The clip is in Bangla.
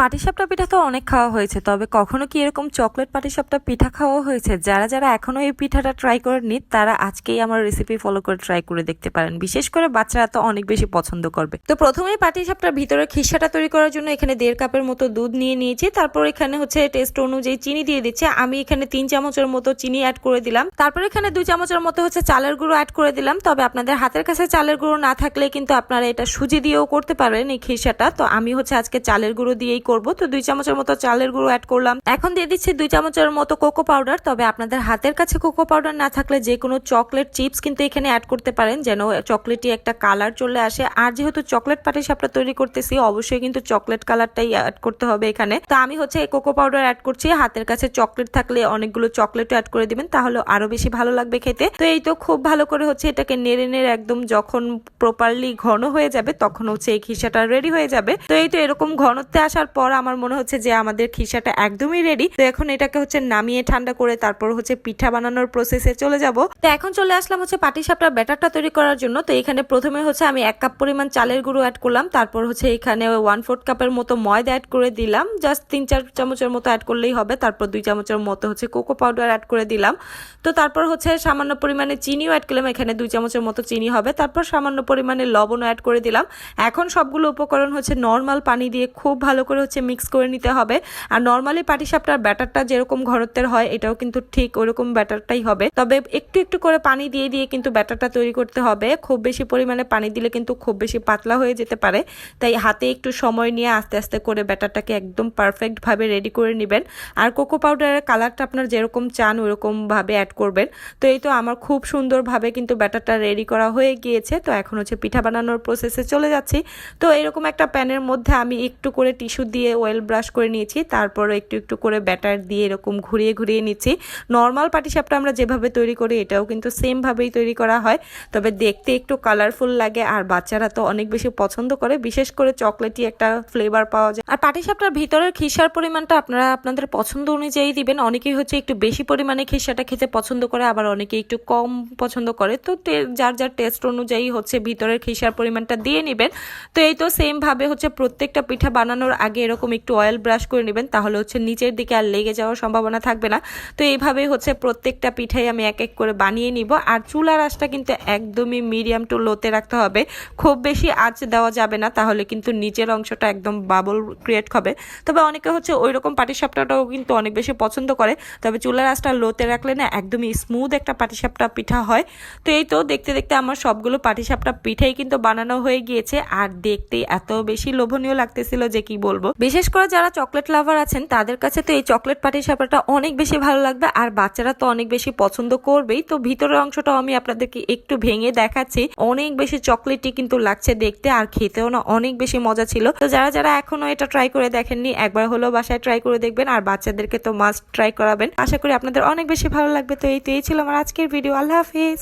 পাটিসাপটা পিঠা তো অনেক খাওয়া হয়েছে, তবে কখনো কি এরকম চকলেট পাটিসাপটা পিঠা খাওয়া হয়েছে? যারা যারা এখনও এই পিঠাটা ট্রাই করেননি, তারা আজকেই আমার রেসিপি ফলো করে ট্রাই করে দেখতে পারেন। বিশেষ করে বাচ্চারা তো অনেক বেশি পছন্দ করবে। তো প্রথমেই পাটিসাপটার ভিতরে খিসাটা তৈরি করার জন্য এখানে দেড় কাপের মতো দুধ নিয়ে নিয়েছি। তারপর এখানে হচ্ছে টেস্ট অনুযায়ী চিনি দিয়ে দিচ্ছে। আমি এখানে তিন চামচের মতো চিনি অ্যাড করে দিলাম। তারপর এখানে দুই চামচের মতো হচ্ছে চালের গুঁড়ো অ্যাড করে দিলাম। তবে আপনাদের হাতের কাছে চালের গুঁড়ো না থাকলে কিন্তু আপনারা এটা সুজি দিয়েও করতে পারবেন এই খিসাটা। তো আমি হচ্ছে আজকে চালের গুঁড়ো দিয়েই করব। তো দুই চামচের মতো চালের গুঁড়ো অ্যাড করলাম। এখন দিয়ে দিচ্ছি দুই চামচের মতো কোকো পাউডার তবে আপনাদের হাতের কাছে কোকো পাউডার না থাকলে যে কোনো চকলেট চিপস কিন্তু এখানে অ্যাড করতে পারেন, যেন চকলেটই একটা কালার চলে আসে। আর যেহেতু চকলেট পাটিসাপটা তৈরি করতেছি, অবশ্যই কিন্তু চকলেট কালারটাই অ্যাড করতে হবে এখানে। তো আমি হচ্ছে কোকো পাউডার অ্যাড করছি। হাতের কাছে চকলেট থাকলে অনেকগুলো চকলেটও অ্যাড করে দিবেন, তাহলে আরও বেশি ভালো লাগবে খেতে। তো এই তো খুব ভালো করে হচ্ছে এটাকে নেড়ে নেড়ে একদম যখন প্রপারলি ঘন হয়ে যাবে, তখন হচ্ছে এই খিসাটা রেডি হয়ে যাবে। তো এই তো এরকম ঘনত্বে আসার পর আমার মনে হচ্ছে যে আমাদের খিসাটা একদমই রেডি তো এখন এটাকে হচ্ছে নামিয়ে ঠান্ডা করে তারপর হচ্ছে পিঠা বানানোর প্রসেসে চলে যাব। তো এখন চলে আসলাম হচ্ছে পাটিসাপটার ব্যাটারটা তৈরি করার জন্য। তো এখানে প্রথমে হচ্ছে আমি এক কাপ পরিমাণ চালের গুঁড়ো অ্যাড করলাম। তারপর হচ্ছে এখানে ওয়ান ফোর্থ কাপের মতো ময়দা অ্যাড করে দিলাম। জাস্ট তিন চার চামচের মতো অ্যাড করলেই হবে। তারপর দুই চামচের মতো হচ্ছে কোকো পাউডার অ্যাড করে দিলাম। তো তারপর হচ্ছে সামান্য পরিমাণে চিনিও অ্যাড করলাম। এখানে দুই চামচের মতো চিনি হবে। তারপর সামান্য পরিমাণে লবণও অ্যাড করে দিলাম। এখন সবগুলো উপকরণ হচ্ছে নর্মাল পানি দিয়ে খুব ভালো করে হচ্ছে মিক্স করে নিতে হবে। আর নর্মালি পাটিসাপটার ব্যাটারটা যেরকম ঘনত্বের হয়, এটাও কিন্তু ঠিক ওরকম ব্যাটারটাই হবে। তবে একটু একটু করে পানি দিয়ে দিয়ে কিন্তু ব্যাটারটা তৈরি করতে হবে। খুব বেশি পরিমাণে পানি দিলে কিন্তু খুব বেশি পাতলা হয়ে যেতে পারে। তাই হাতে একটু সময় নিয়ে আস্তে আস্তে করে ব্যাটারটাকে একদম পারফেক্টভাবে রেডি করে নেবেন। আর কোকো পাউডারের কালারটা আপনার যেরকম চান ওরকমভাবে অ্যাড করবেন। তো এই তো আমার খুব সুন্দরভাবে কিন্তু ব্যাটারটা রেডি করা হয়ে গিয়েছে। তো এখন হচ্ছে পিঠা বানানোর প্রসেসে চলে যাচ্ছি। তো এরকম একটা প্যানের মধ্যে আমি একটু করে টিস্যু দিয়ে অয়েল ব্রাশ করে নিয়েছি তারপর একটু একটু করে ব্যাটার দিয়ে এরকম ঘুরিয়ে ঘুরিয়ে নিচ্ছি। নর্মাল পাটিসাপটা আমরা যেভাবে তৈরি করি, এটাও কিন্তু সেমভাবেই তৈরি করা হয়। তবে দেখতে একটু কালারফুল লাগে, আর বাচ্চারা তো অনেক বেশি পছন্দ করে, বিশেষ করে চকলেটই একটা ফ্লেভার পাওয়া যায়। আর পাটিসাপটার ভিতরের খিসার পরিমাণটা আপনারা আপনাদের পছন্দ অনুযায়ী দিবেন। অনেকেই হচ্ছে একটু বেশি পরিমাণে খিসাটা খেতে পছন্দ করে, আবার অনেকে একটু কম পছন্দ করে। তো যার যার টেস্ট অনুযায়ী হচ্ছে ভিতরের খিসার পরিমাণটা দিয়ে নেবেন। তো এই তো সেমভাবে হচ্ছে প্রত্যেকটা পিঠা বানানোর আগে এরকম একটু অয়েল ব্রাশ করে নেবেন, তাহলে হচ্ছে নিচের দিকে আর লেগে যাওয়ার সম্ভাবনা থাকবে না। তো এইভাবেই হচ্ছে প্রত্যেকটা পিঠাই আমি এক এক করে বানিয়ে নিব। আর চুলার আঁচটা কিন্তু একদমই মিডিয়াম টু লোতে রাখতে হবে। খুব বেশি আঁচ দেওয়া যাবে না, তাহলে কিন্তু নিচের অংশটা একদম বাবল ক্রিয়েট হবে। তবে অনেকে হচ্ছে ওই রকম পাটিসাপটাটাও কিন্তু অনেক বেশি পছন্দ করে। তবে চুলার আঁচটা লোতে রাখলে না একদমই স্মুথ একটা পাটিসাপটা পিঠা হয়। তো এই তো দেখতে দেখতে আমার সবগুলো পাটিসাপটা পিঠাই কিন্তু বানানো হয়ে গিয়েছে। আর দেখতে এত বেশি লোভনীয় লাগতেছিল যে কি বলব? বিশেষ করে যারা চকলেট লাভার আছেন, তাদের কাছে তো এই চকলেট পাটিসাপটাটা অনেক বেশি ভালো লাগবে, আর বাচ্চারা তো অনেক বেশি পছন্দ করবেই। তো ভিতরের অংশটাও আমি আপনাদেরকে একটু ভেঙে দেখাচ্ছি। অনেক বেশি চকলেটই কিন্তু লাগছে দেখতে, আর খেতেও না অনেক বেশি মজা ছিল। তো যারা যারা এখনও এটা ট্রাই করে দেখেননি, একবার হলেও বাসায় ট্রাই করে দেখবেন, আর বাচ্চাদেরকে তো মাস্ট ট্রাই করাবেন। আশা করি আপনাদের অনেক বেশি ভালো লাগবে। তো এই তো, এই ছিল আমার আজকের ভিডিও আল্লাহ হাফিজ।